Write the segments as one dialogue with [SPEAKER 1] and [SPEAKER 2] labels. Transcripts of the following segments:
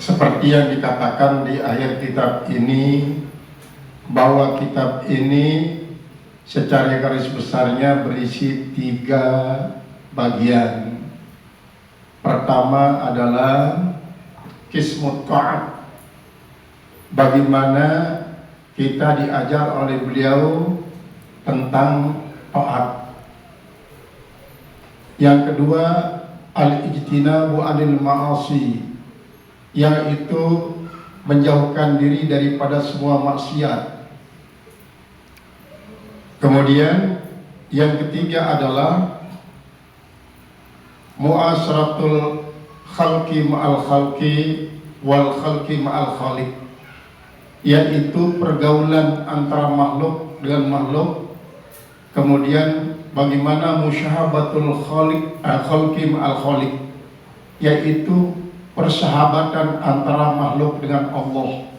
[SPEAKER 1] seperti yang dikatakan di akhir kitab ini bahwa kitab ini secara garis besarnya berisi tiga bagian. Pertama adalah kismut ta'at. Bagaimana kita diajar oleh beliau tentang taat. Yang kedua al-ijtinabu anil ma'asi yaitu menjauhkan diri daripada semua maksiat. Kemudian yang ketiga adalah muasratul khalqi ma'al khalqi wal khalqi ma'al khaliq. Yaitu pergaulan antara makhluk dengan makhluk. Kemudian bagaimana musyahabatul khaliq al khalqi ma'al khaliq. Yaitu persahabatan antara makhluk dengan Allah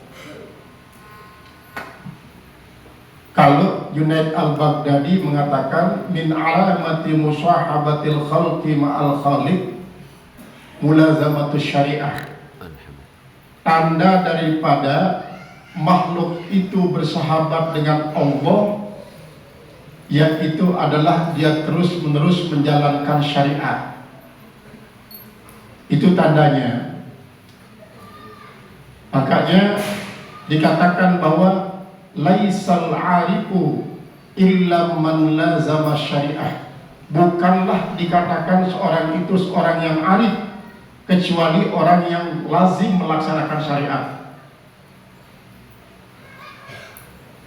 [SPEAKER 1] Kalau Junaid al-Baghdadi mengatakan min alamati musahabatil khalqi ma'al khaliq mulazamatus syariah. Tanda daripada makhluk itu bersahabat dengan Allah yaitu adalah dia terus menerus menjalankan syariat. Itu tandanya. Makanya dikatakan bahwa laisal arifu illa man lazama syariah. Bukanlah dikatakan seorang itu seorang yang arif kecuali orang yang lazim melaksanakan syariat.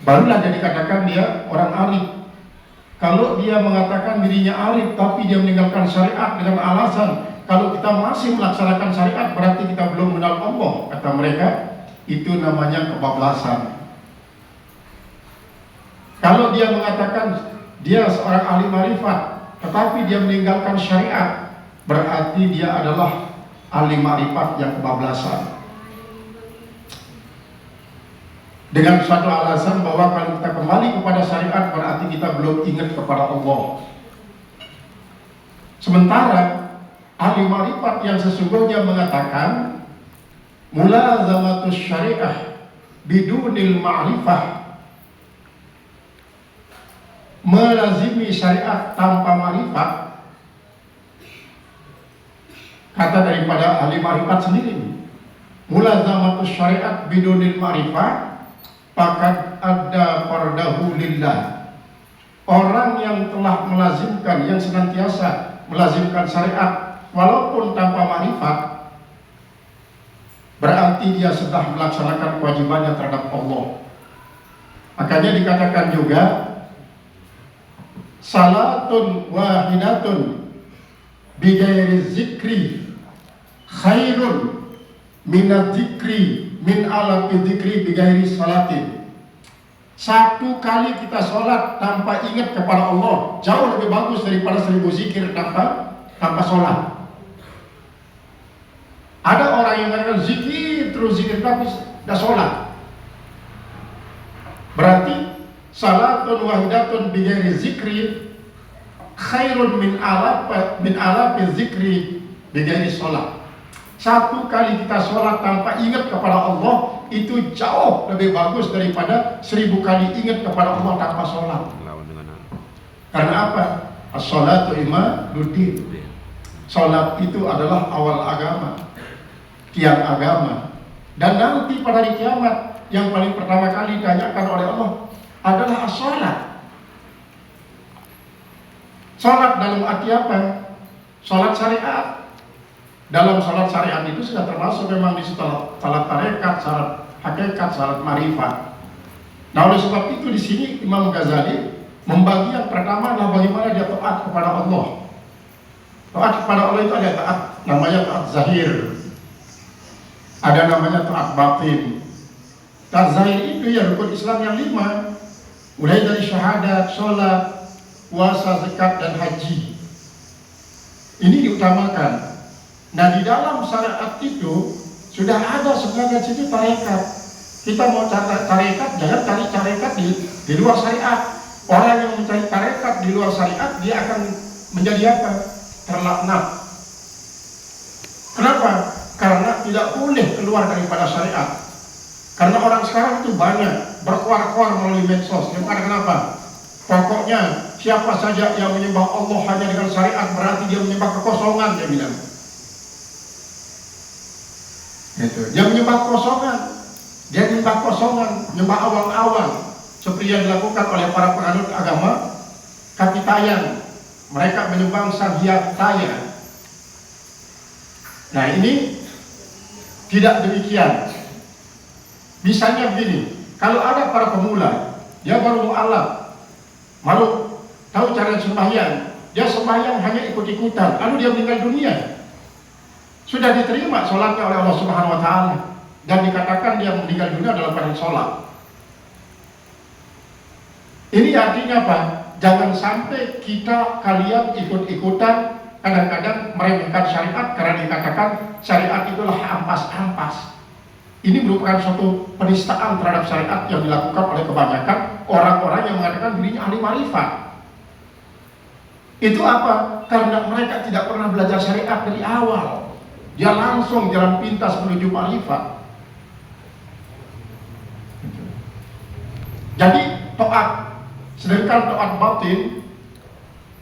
[SPEAKER 1] Barulah dia dikatakan dia orang arif kalau dia mengatakan dirinya arif tapi dia meninggalkan syariat dengan alasan kalau kita masih melaksanakan syariat berarti kita belum mengenal Allah kata mereka itu namanya kebablasan kalau dia mengatakan dia seorang ahli marifat, tetapi dia meninggalkan syariat, berarti dia adalah ahli marifat yang kebablasan. Dengan suatu alasan bahwa kalau kita kembali kepada syariat berarti kita belum ingat kepada Allah. Sementara ahli marifat yang sesungguhnya mengatakan mula zamatus syariah bidunil ma'rifah. Melazimi syariat tanpa marifat kata daripada ahli marifat sendiri mulazamatus syariat bidunil marifat pakat ada pardahu lillah. Orang yang telah melazimkan yang senantiasa melazimkan syariat walaupun tanpa marifat berarti dia sedang melaksanakan kewajibannya terhadap Allah. Makanya dikatakan juga salatun wahidatun bigairi zikri khairun minat zikri min ala zikri bigairi salatin. Satu kali kita sholat tanpa ingat kepada Allah jauh lebih bagus daripada seribu zikir tanpa tanpa sholat ada orang yang mengatakan zikir terus zikir tapi tidak sholat berarti salatun wahidatun bighairi zikri khairun min alaf min alaf zikri bighairi salat. Satu kali kita sholat tanpa ingat kepada Allah itu jauh lebih bagus daripada seribu kali ingat kepada Allah tanpa sholat. Karena apa? As-sholatu imaduddin. Sholat itu adalah awal agama, tiang agama. Dan nanti pada hari kiamat yang paling pertama kali ditanyakan oleh Allah, adalah sholat. Sholat dalam arti apa? Sholat syariat. Dalam sholat syariat itu sudah termasuk memang di setelah sholat tarekat, sholat hakikat, sholat marifat. Nah oleh sebab itu di sini Imam Ghazali membagi yang pertama adalah bagaimana dia taat kepada Allah. Taat kepada Allah itu ada taat namanya taat zahir. Ada namanya taat batin. Taat zahir itu ya rukun Islam yang lima mulai dari syahadat, sholat, puasa, zakat, dan haji. Ini diutamakan. Nah di dalam syariat itu sudah ada sebenarnya situ tarekat. Kita mau cari tarekat, jangan cari tarekat di, di luar syariat. Orang yang mencari tarekat di luar syariat, dia akan menjadi apa? Terlaknat. Kenapa? Karena tidak boleh keluar daripada syariat. Karena orang sekarang itu banyak berkuar-kuar melalui medsos. Yang ada kenapa? Pokoknya siapa saja yang menyembah Allah hanya dengan syariat berarti dia menyembah kekosongan dia bilang. Gitu. Dia menyembah kekosongan. Dia menyembah kosongan, menyembah awang-awang seperti yang dilakukan oleh para penganut agama Kapitayan. Mereka menyembah sang taya. Nah ini tidak demikian. Misalnya begini, kalau ada para pemula, dia baru mualaf, baru tahu cara sembahyang, dia sembahyang hanya ikut-ikutan, lalu dia meninggal dunia. Sudah diterima sholatnya oleh Allah Subhanahu Wa Taala dan dikatakan dia meninggal dunia dalam keadaan sholat. Ini artinya apa? Jangan sampai kita kalian ikut-ikutan kadang-kadang meremehkan syariat karena dikatakan syariat itulah ampas-ampas. Ini merupakan suatu penistaan terhadap syariat yang dilakukan oleh kebanyakan orang-orang yang mengatakan dirinya ahli marifat. Itu apa? Karena mereka tidak pernah belajar syariat dari awal. Dia langsung jalan pintas menuju marifat. Jadi toat, sedangkan toat batin,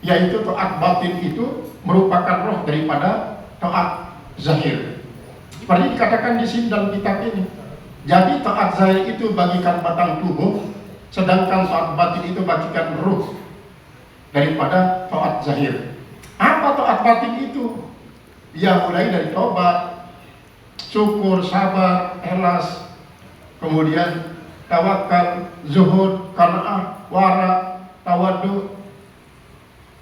[SPEAKER 1] yaitu toat batin itu merupakan roh daripada toat zahir. Seperti dikatakan di sini dalam kitab ini. Jadi toat zahir itu bagikan batang tubuh, sedangkan toat batin itu bagikan roh daripada toat zahir. Apa toat batin itu? Ya mulai dari tobat, syukur, sabar, ikhlas, kemudian tawakal, zuhud, kana'ah, wara, tawadu,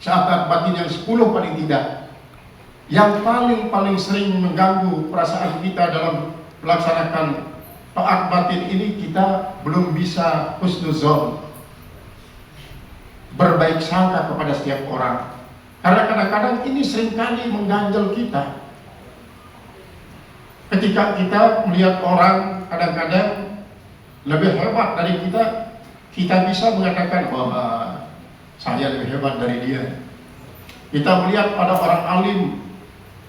[SPEAKER 1] saat batin yang sepuluh paling tidak. Yang paling-paling sering mengganggu perasaan kita dalam melaksanakan taat batin ini kita belum bisa husnuzon berbaik sangka kepada setiap orang karena kadang-kadang ini sering kali mengganjal kita. Ketika kita melihat orang kadang-kadang lebih hebat dari kita, kita bisa mengatakan bahwa saya lebih hebat dari dia. Kita melihat pada orang alim,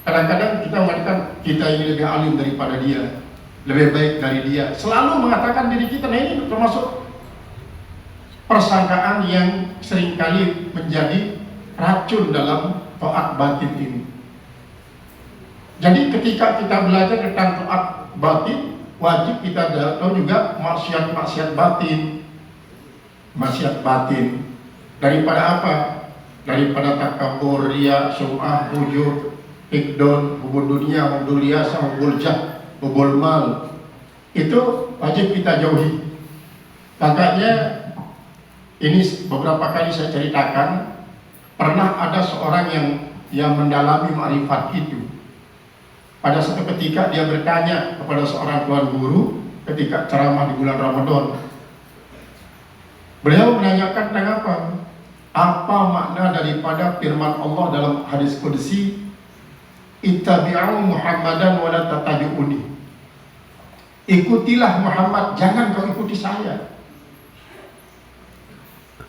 [SPEAKER 1] kadang-kadang kita mengatakan kita ini lebih alim daripada dia, lebih baik dari dia. Selalu mengatakan diri kita, nah ini termasuk persangkaan yang sering kali menjadi racun dalam toat batin ini. Jadi ketika kita belajar tentang toat batin, wajib kita tahu juga maksiat-maksiat batin. Maksiat batin. Daripada apa? Daripada takabur, ria, sum'ah, ujub, ikdon, hubul dunia, hubul liasa, hubul jah, hubul mal. Itu wajib kita jauhi. Makanya ini beberapa kali saya ceritakan Pernah ada seorang yang yang mendalami marifat itu. Pada suatu ketika dia bertanya kepada seorang tuan guru ketika ceramah di bulan Ramadan. Beliau menanyakan tentang apa? Apa makna daripada firman Allah dalam hadis qudsi Ittabi'u Muhammadan wa la. Ikutilah Muhammad, jangan kau ikuti saya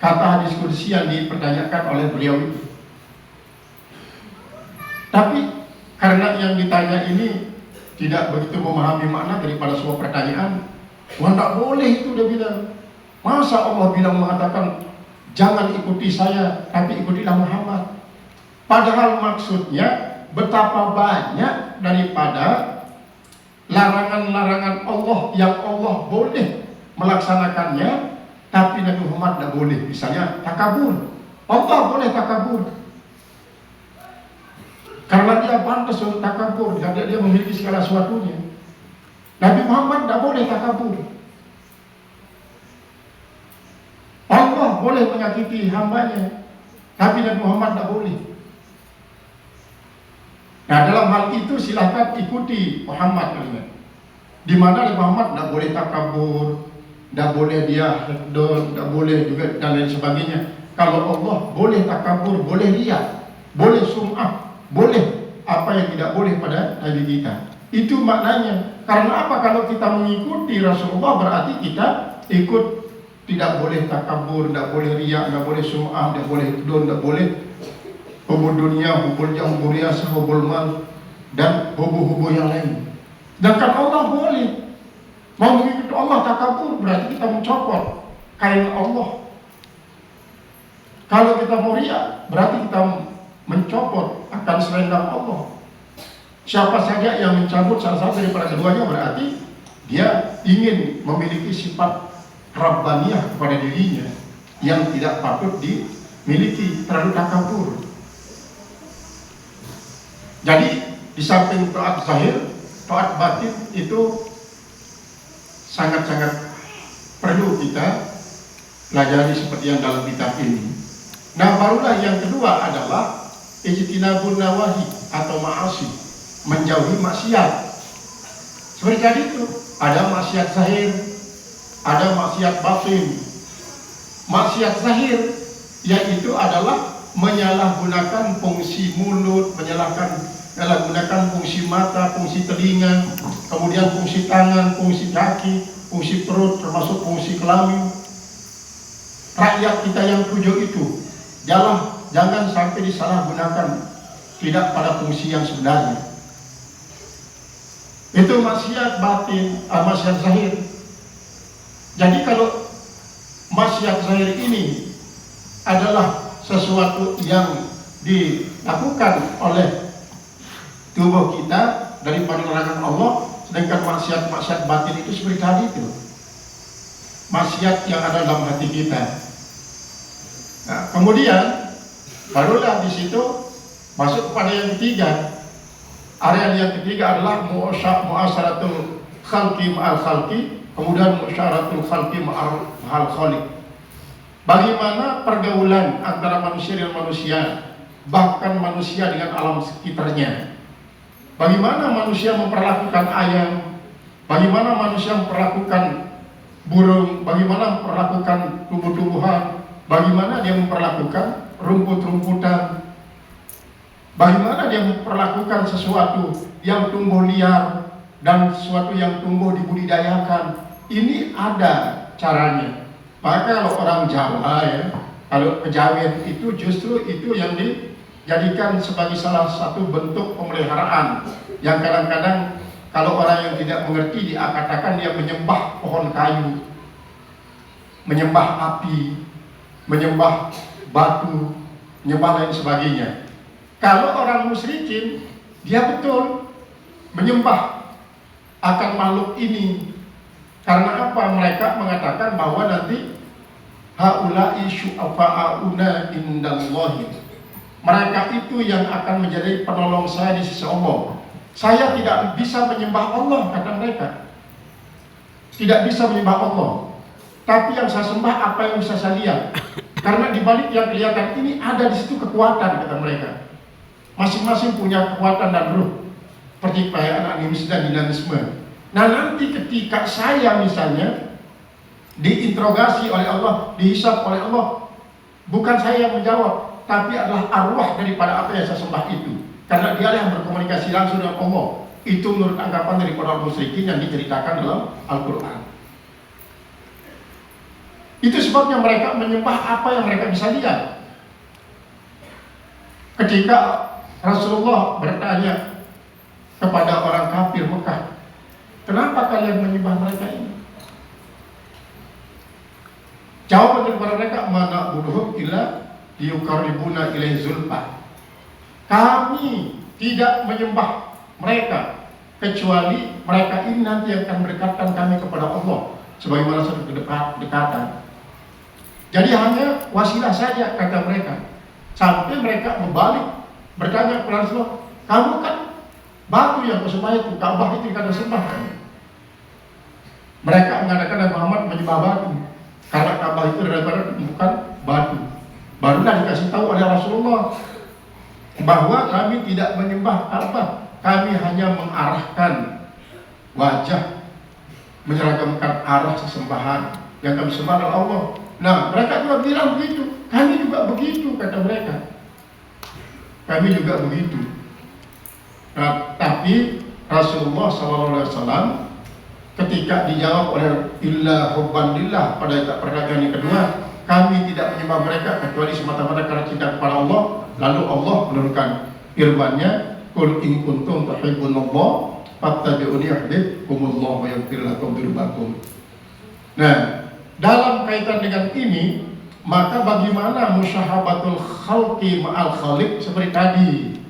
[SPEAKER 1] kata hadis kursi yang dipertanyakan oleh beliau itu. Tapi karena yang ditanya ini tidak begitu memahami makna daripada semua pertanyaan, wah tak boleh itu dia bilang. Masa Allah bilang mengatakan jangan ikuti saya, tapi ikutilah Muhammad. Padahal maksudnya betapa banyak daripada larangan-larangan Allah yang Allah boleh melaksanakannya tapi Nabi Muhammad tidak boleh. Misalnya takabur. Allah boleh takabur. Karena dia pantas untuk takabur. Karena dia memiliki segala sesuatunya. Nabi Muhammad tidak boleh takabur. Allah boleh menyakiti hambanya. Nabi Muhammad tidak boleh. Nah dalam hal itu silahkan ikuti Muhammad Di mana Muhammad tidak boleh takabur, tidak boleh dia hedon, tidak boleh juga dan lain sebagainya. Kalau Allah boleh takabur, boleh lihat, boleh sum'ah, boleh apa yang tidak boleh pada Nabi kita. Itu maknanya. Karena apa? Kalau kita mengikuti Rasulullah berarti kita ikut tidak boleh takabur, tidak boleh riak, tidak boleh sum'ah, tidak boleh hedon, tidak boleh hubul dunia, hubul jauh, hubul riasa, hubul mal, dan hubu-hubu yang lain. Sedangkan Allah boleh. Mau mengikuti Allah takabur berarti kita mencopot kain Allah. Kalau kita mau ria, berarti kita mencopot akan selendang Allah. Siapa saja yang mencabut salah satu daripada keduanya berarti dia ingin memiliki sifat Rabbaniyah kepada dirinya yang tidak patut dimiliki terlalu takabur. Jadi di samping taat zahir, taat batin itu sangat-sangat perlu kita pelajari seperti yang dalam kitab ini. Nah barulah yang kedua adalah ijtinabun nawahi atau ma'asi, menjauhi maksiat. Seperti tadi itu, ada maksiat zahir, ada maksiat batin. Maksiat zahir yaitu adalah menyalahgunakan fungsi mulut, menyalahkan menyalahgunakan fungsi mata, fungsi telinga, kemudian fungsi tangan, fungsi kaki, fungsi perut, termasuk fungsi kelamin. Rakyat kita yang tujuh itu, jangan jangan sampai disalahgunakan tidak pada fungsi yang sebenarnya. Itu maksiat batin, ah, maksiat zahir. Jadi kalau maksiat zahir ini adalah sesuatu yang dilakukan oleh tubuh kita daripada larangan Allah sedangkan maksiat-maksiat batin itu seperti tadi itu. Maksiat yang ada dalam hati kita. Nah, kemudian barulah di situ masuk kepada yang ketiga. Area yang ketiga adalah muasyaratul khalqi ma'al khalqi kemudian muasyaratul khalqi ma'al khaliq. Bagaimana pergaulan antara manusia dengan manusia bahkan manusia dengan alam sekitarnya? Bagaimana manusia memperlakukan ayam, bagaimana manusia memperlakukan burung, bagaimana memperlakukan tumbuh-tumbuhan, bagaimana dia memperlakukan rumput-rumputan, bagaimana dia memperlakukan sesuatu yang tumbuh liar dan sesuatu yang tumbuh dibudidayakan. Ini ada caranya. Maka kalau orang Jawa ya, kalau kejawen itu justru itu yang di jadikan sebagai salah satu bentuk pemeliharaan yang kadang-kadang kalau orang yang tidak mengerti dia katakan dia menyembah pohon kayu menyembah api menyembah batu menyembah lain sebagainya kalau orang musyrikin dia betul menyembah akan makhluk ini karena apa mereka mengatakan bahwa nanti haula'i syu'afa'auna indallahi mereka itu yang akan menjadi penolong saya di sisi Allah. Saya tidak bisa menyembah Allah, kata mereka. Tidak bisa menyembah Allah. Tapi yang saya sembah apa yang bisa saya lihat. Karena di balik yang kelihatan ini ada di situ kekuatan, kata mereka. Masing-masing punya kekuatan dan ruh. Seperti perayaan animisme dan dinamisme. Nah nanti ketika saya misalnya diinterogasi oleh Allah, dihisap oleh Allah, bukan saya yang menjawab, tapi adalah arwah daripada apa yang saya sembah itu. Karena dia yang berkomunikasi langsung dengan Allah. Itu menurut anggapan dari para musyrikin yang diceritakan dalam Al-Quran. Itu sebabnya mereka menyembah apa yang mereka bisa lihat. Ketika Rasulullah bertanya kepada orang kafir Mekah, kenapa kalian menyembah mereka ini? Jawaban kepada mereka, mana buduhum illa yukaribuna ilai zulfa. Kami tidak menyembah mereka kecuali mereka ini nanti akan mendekatkan kami kepada Allah sebagaimana satu kedekatan. Jadi hanya wasilah saja kata mereka. Sampai mereka membalik bertanya kepada Rasulullah, kamu kan batu yang bersembah itu, Ka'bah itu kada sembah Mereka mengatakan Nabi Muhammad menyembah batu karena Ka'bah itu adalah bukan batu. Barulah dikasih tahu oleh Rasulullah bahwa kami tidak menyembah apa, kami hanya mengarahkan wajah menyeragamkan arah sesembahan yang kami sembah adalah Allah. Nah, mereka juga bilang begitu, kami juga begitu kata mereka. Kami juga begitu. Nah, tapi Rasulullah SAW ketika dijawab oleh illa hubban pada perdagangan yang kedua kami tidak menyembah mereka kecuali semata-mata karena cinta kepada Allah lalu Allah menurunkan firman-Nya Qul in kuntum tuhibbunallah fattabi'uni yuhibbukumullah wa yaghfir lakum dzunubakum. Nah, dalam kaitan dengan ini, maka bagaimana musyahabatul khalqi ma'al khaliq seperti tadi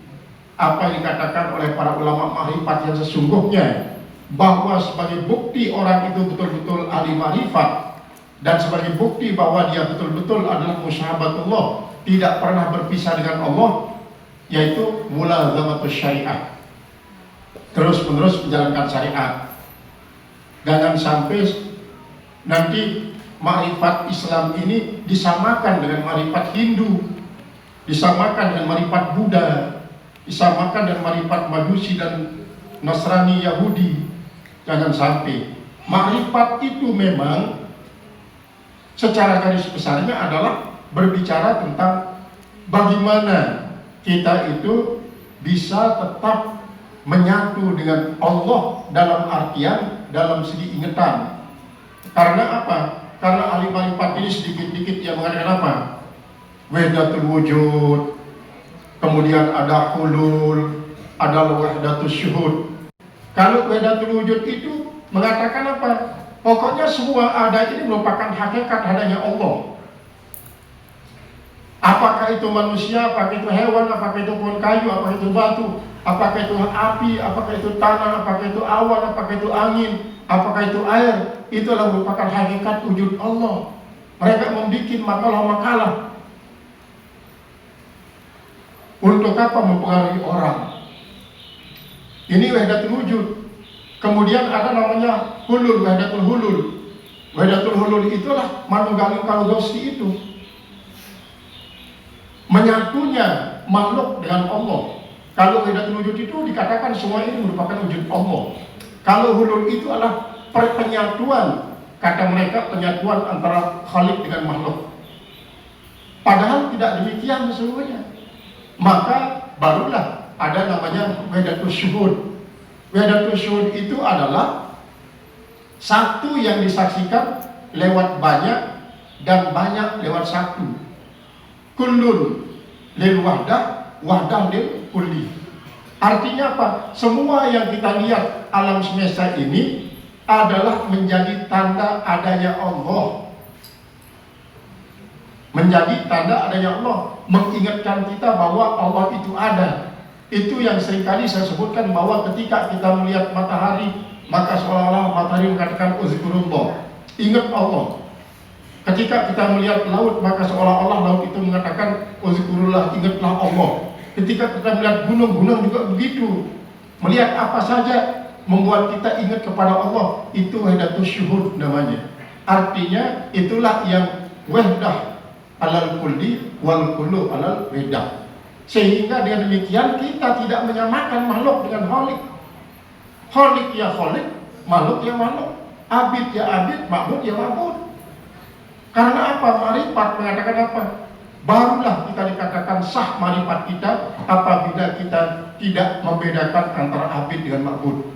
[SPEAKER 1] apa yang dikatakan oleh para ulama mahrifat yang sesungguhnya bahwa sebagai bukti orang itu betul-betul ahli marifat dan sebagai bukti bahwa dia betul-betul adalah musyahabatullah tidak pernah berpisah dengan Allah yaitu mulazamatus syariah terus menerus menjalankan syariat. Jangan sampai nanti marifat Islam ini disamakan dengan marifat Hindu disamakan dengan marifat Buddha disamakan dengan marifat Majusi dan Nasrani Yahudi jangan sampai marifat itu memang secara garis besarnya adalah berbicara tentang bagaimana kita itu bisa tetap menyatu dengan Allah dalam artian dalam segi ingatan. Karena apa? Karena ahli marifat ini sedikit-sedikit yang mengatakan apa? Wahdatul wujud, kemudian ada hulul, ada wahdatul syuhud. Kalau wahdatul wujud itu mengatakan apa? Pokoknya semua ada ini merupakan hakikat adanya Allah. Apakah itu manusia, apakah itu hewan, apakah itu pohon kayu, apakah itu batu, apakah itu api, apakah itu tanah, apakah itu awan, apakah itu angin, apakah itu air, itulah merupakan hakikat wujud Allah. Mereka membuat makalah-makalah untuk apa mempengaruhi orang. Ini wahdatul wujud. Kemudian ada namanya hulul, wahdatul hulul. Wahdatul hulul itulah manunggaling kalugosti itu menyatunya makhluk dengan Allah. Kalau wahdatul wujud itu dikatakan semua ini merupakan wujud Allah. Kalau hulul itu adalah penyatuan, kata mereka penyatuan antara khalik dengan makhluk. Padahal tidak demikian sesungguhnya. Maka barulah ada namanya wahdatul syuhud. Wahdatul syuhud itu adalah satu yang disaksikan lewat banyak dan banyak lewat satu. Kullun lil wahdah wahdah lil kulli. Artinya apa? Semua yang kita lihat alam semesta ini adalah menjadi tanda adanya Allah. Menjadi tanda adanya Allah mengingatkan kita bahwa Allah itu ada itu yang sering kali saya sebutkan bahwa ketika kita melihat matahari maka seolah-olah matahari mengatakan uzkurullah ingat Allah Ketika kita melihat laut, maka seolah-olah laut itu mengatakan, Uzkurullah, ingatlah Allah. Ketika kita melihat gunung-gunung juga begitu. Melihat apa saja membuat kita ingat kepada Allah, itu wahdatul syuhud namanya. Artinya, itulah yang wahdah alal kulli wal kullu alal wedah. Sehingga dengan demikian kita tidak menyamakan makhluk dengan holik. Holik ya holik, makhluk ya makhluk. Abid ya abid, makhluk ya makhluk. Karena apa? Marifat mengatakan apa? Barulah kita dikatakan sah marifat kita apabila kita tidak membedakan antara abid dengan ma'bud.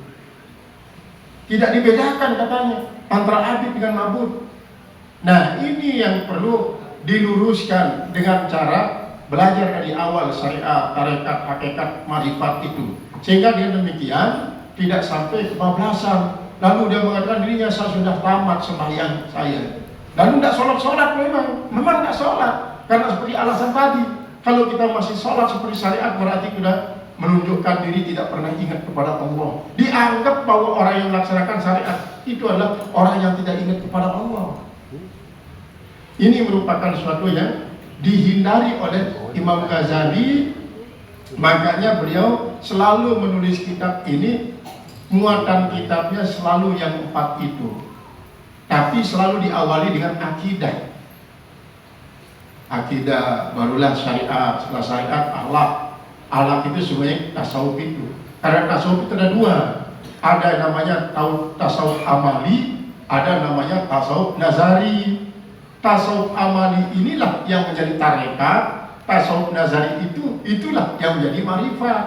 [SPEAKER 1] Tidak dibedakan katanya antara abid dengan ma'bud. Nah ini yang perlu diluruskan dengan cara belajar dari awal syariat, tarekat, hakikat, marifat itu. Sehingga dengan demikian tidak sampai kebablasan. Lalu dia mengatakan dirinya saya sudah tamat sembahyang saya. Lalu tidak sholat-sholat memang, memang tidak sholat. Karena seperti alasan tadi, kalau kita masih sholat seperti syariat berarti sudah menunjukkan diri tidak pernah ingat kepada Allah. Dianggap bahwa orang yang melaksanakan syariat itu adalah orang yang tidak ingat kepada Allah. Ini merupakan suatu yang dihindari oleh Imam Ghazali. Makanya beliau selalu menulis kitab ini, muatan kitabnya selalu yang empat itu. Tapi selalu diawali dengan akidah. Akidah barulah syariat, setelah syariat akhlak. Akhlak itu sebenarnya tasawuf itu. Karena tasawuf itu ada dua. Ada namanya tasawuf amali, ada namanya tasawuf nazari. Tasawuf amali inilah yang menjadi tarekat, tasawuf nazari itu itulah yang menjadi marifat.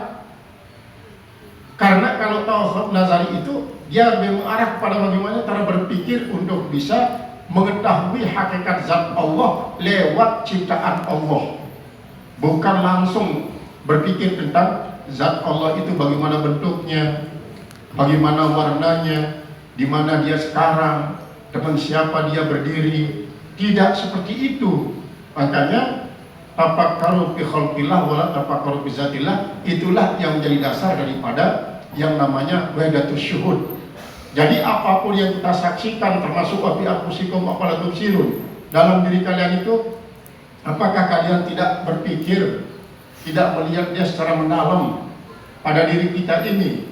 [SPEAKER 1] Karena kalau tasawuf nazari itu dia mengarah kepada bagaimana cara berpikir untuk bisa mengetahui hakikat zat Allah lewat ciptaan Allah bukan langsung berpikir tentang zat Allah itu bagaimana bentuknya bagaimana warnanya, di mana dia sekarang, depan siapa dia berdiri. Tidak seperti itu. Makanya tafakkaru fi khalqillah wala tafakkaru fi zatillah itulah yang menjadi dasar daripada yang namanya wahdatus syuhud. Jadi apa pun yang kita saksikan termasuk wa fi anfusikum apala tubsirun dalam diri kalian itu apakah kalian tidak berpikir tidak melihat dia secara mendalam pada diri kita ini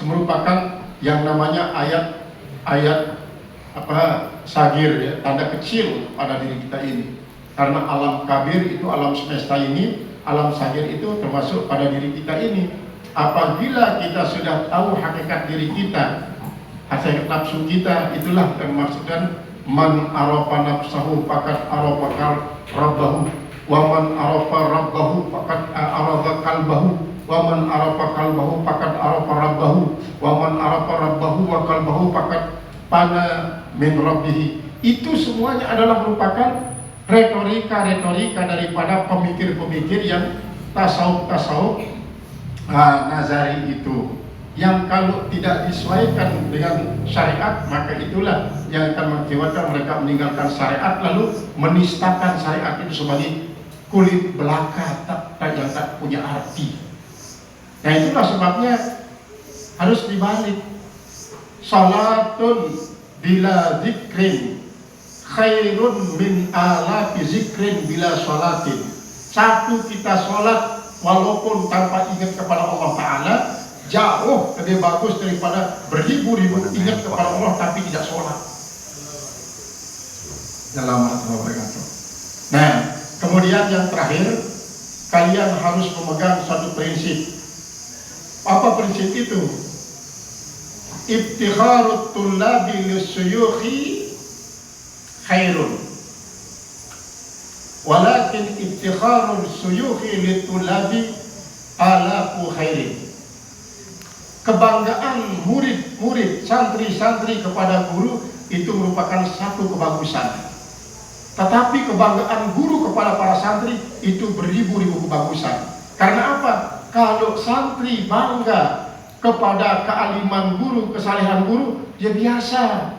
[SPEAKER 1] merupakan yang namanya ayat ayat apa sagir ya tanda kecil pada diri kita ini. Karena alam kabir itu alam semesta ini alam sagir itu termasuk pada diri kita ini. Apabila kita sudah tahu hakikat diri kita hakikat nafsu kita itulah yang maksudkan man arafa nafsahu fakat arafa rabbahu. Wa man arafa rabbahu fakat arafa kalbahu. Wa man arafa kalbahu fakat arafa rabbahu. Wa man arafa rabbahu wa kalbahu fakat pana min rabbihi itu semuanya adalah merupakan retorika-retorika daripada pemikir-pemikir yang tasawuf-tasawuf uh, Nazari itu yang kalau tidak disesuaikan dengan syariat maka itulah yang akan mengakibatkan mereka meninggalkan syariat lalu menistakan syariat itu sebagai kulit belaka tak, tak yang tak punya arti. Nah itulah sebabnya harus dibalik. Salatun bila zikrin khairun min ala zikrin bila salatin. Satu kita sholat walaupun tanpa ingat kepada Allah Ta'ala jauh lebih bagus daripada beribu-ribu ingat kepada Allah tapi tidak sholat. Dalam wabarakatuh nah kemudian yang terakhir kalian harus memegang satu prinsip. Apa prinsip itu ibtikharut tullabi lisuyukhi khairun. Walakin ibtikharul suyuhi litulabi alaku khairin. Kebanggaan murid-murid santri-santri kepada guru itu merupakan satu kebagusan. Tetapi kebanggaan guru kepada para santri itu beribu-ribu kebagusan. Karena apa? kalau santri bangga kepada kealiman guru, kesalehan guru, dia biasa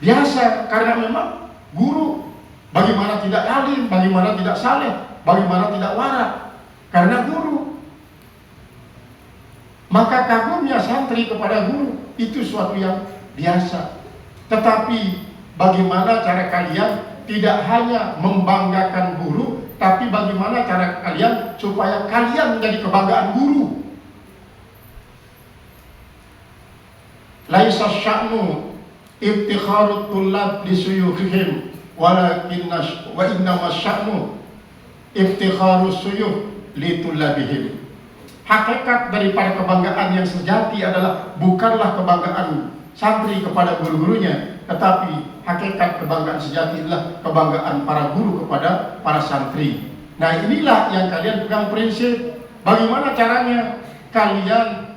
[SPEAKER 1] biasa karena memang guru Bagaimana tidak alim, bagaimana tidak saleh, bagaimana tidak warak. Karena guru. Maka kagumnya santri kepada guru itu suatu yang biasa. Tetapi bagaimana cara kalian tidak hanya membanggakan guru, tapi bagaimana cara kalian supaya kalian menjadi kebanggaan guru. Laisa sya'nu ibtikharut tullab li suyukhihim walakin wa inna masya'nu iftikharu suyuh litulabihim hakikat daripada kebanggaan yang sejati adalah bukanlah kebanggaan santri kepada guru-gurunya tetapi hakikat kebanggaan sejati adalah kebanggaan para guru kepada para santri. Nah inilah yang kalian pegang prinsip. Bagaimana caranya? Kalian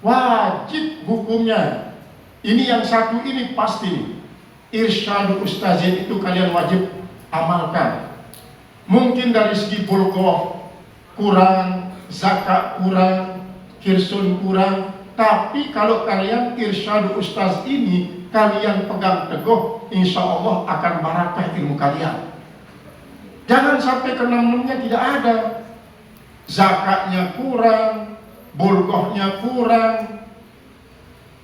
[SPEAKER 1] wajib hukumnya ini yang satu ini pasti irsyadu ustazin itu kalian wajib amalkan. Mungkin dari segi bulgoh kurang, zakat kurang, kirsun kurang, tapi kalau kalian irsyadu ustaz ini kalian pegang teguh, insya Allah akan barakah ilmu kalian. Jangan sampai kenamnya tidak ada. Zakatnya kurang, bulgohnya kurang,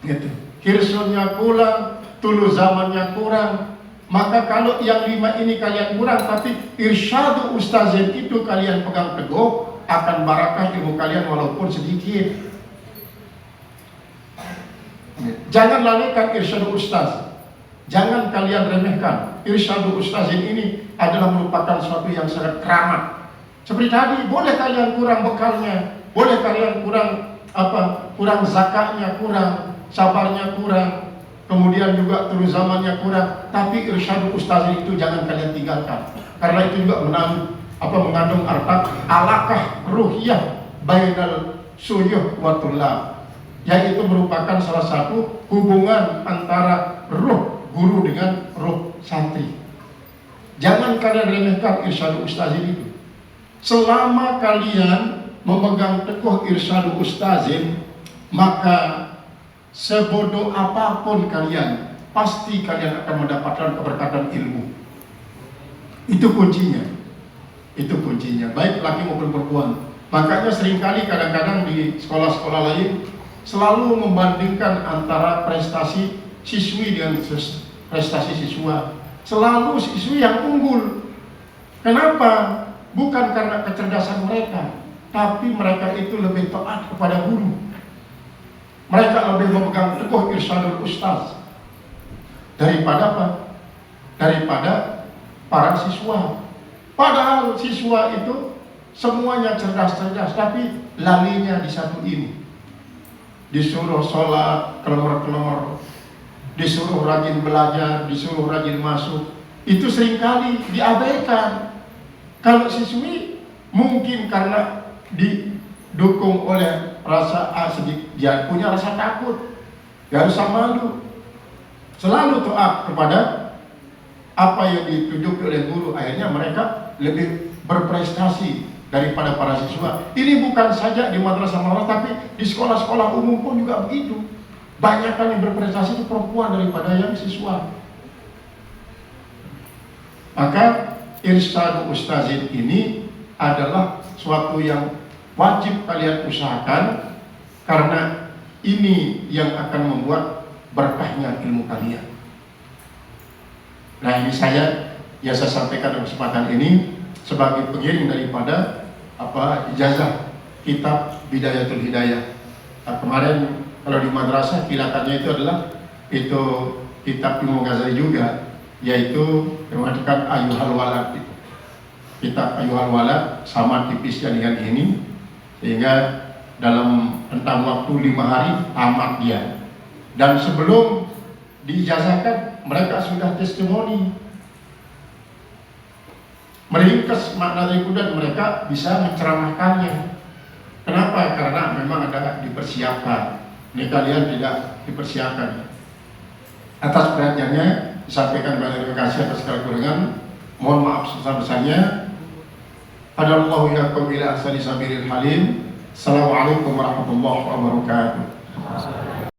[SPEAKER 1] gitu. Kirsunnya kurang, dulu zamannya kurang. Maka kalau yang lima ini kalian kurang tapi irsyadu ustazin itu kalian pegang teguh akan barakah ilmu kalian walaupun sedikit. Jangan lalaikan irsyadu ustaz. Jangan kalian remehkan. Irsyadu ustazin ini adalah merupakan sesuatu yang sangat keramat. Seperti tadi boleh kalian kurang bekalnya boleh kalian kurang apa kurang zakatnya kurang sabarnya kurang kemudian juga terus zamannya kurang, tapi irsyad ustaz itu jangan kalian tinggalkan. Karena itu juga mengandung apa mengandung arti alakah ruhiyah bainal suyuh wa yaitu merupakan salah satu hubungan antara ruh guru dengan ruh santri. Jangan kalian remehkan irsyad ustazin itu. Selama kalian memegang teguh irsyad ustazin, maka sebodoh apa pun kalian, pasti kalian akan mendapatkan keberkatan ilmu. Itu kuncinya. Itu kuncinya, baik laki maupun perempuan. Makanya sering kali kadang-kadang di sekolah-sekolah lain selalu membandingkan antara prestasi siswi dengan prestasi siswa. Selalu siswi yang unggul. Kenapa? Bukan karena kecerdasan mereka, tapi mereka itu lebih taat kepada guru. Mereka lebih memegang teguh irsyadul ustaz daripada apa? Daripada para siswa. Padahal siswa itu semuanya cerdas-cerdas, tapi lalinya di satu ini. Disuruh sholat, kelemar-kelemar, disuruh rajin belajar, disuruh rajin masuk. Itu sering kali diabaikan. Kalau siswi mungkin karena didukung oleh rasa ah, sedikit, dia punya rasa takut, gak usah malu. Selalu taat kepada apa yang ditunjuk oleh guru. Akhirnya mereka lebih berprestasi daripada para siswa. Ini bukan saja di madrasah madrasah tapi di sekolah-sekolah umum pun juga begitu. Banyak yang berprestasi itu perempuan daripada yang siswa. Maka irsyad ustazin ini adalah suatu yang wajib kalian usahakan karena ini yang akan membuat berkahnya ilmu kalian. Nah ini saya yang saya sampaikan dalam kesempatan ini sebagai pengiring daripada apa ijazah kitab Bidayatul Hidayah. Nah, kemarin kalau di madrasah kilatannya itu adalah itu kitab Imam Ghazali juga yaitu mengatakan Ayuhal Walad kitab Ayuhal Walad sama tipisnya dengan ini sehingga dalam tentang waktu lima hari tamat dia dan sebelum diijazahkan mereka sudah testimoni meringkas makna dari dan mereka bisa menceramahkannya. Kenapa? Karena memang ada dipersiapkan. Ini kalian tidak dipersiapkan. Atas perhatiannya disampaikan banyak terima kasih atas segala kurangan. Mohon maaf sebesar-besarnya. Hadallahu yakum ila ahsani sabiril halim. Assalamualaikum warahmatullahi wabarakatuh.